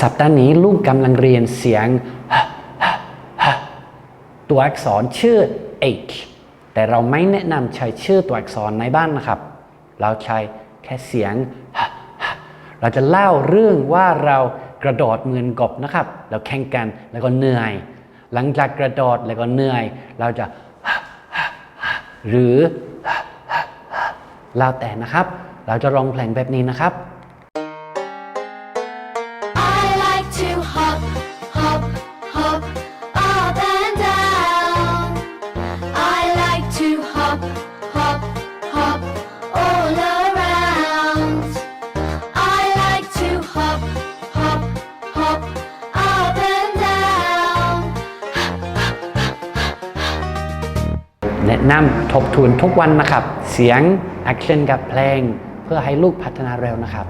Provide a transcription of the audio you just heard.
สัปดาห์นี้ลูกกำลังเรียนเสียง ตัวอักษรชื่อ H แต่เราไม่แนะนำใช้ชื่อตัวอักษรในบ้านนะครับ เราใช้แค่เสียง เราจะเล่าเรื่องว่าเรากระโดดเหมือนกบนะครับ เราแข่งกันแล้วก็เหนื่อย หลังจากกระโดดแล้วก็เหนื่อย เราจะ หรือแล้วแต่นะครับ เราจะร้องเพลงแบบนี้นะครับ แนะนำทบทวนทุกวันนะครับ เสียงแอคชั่นกับเพลง เพื่อให้ลูกพัฒนาเร็วนะครับ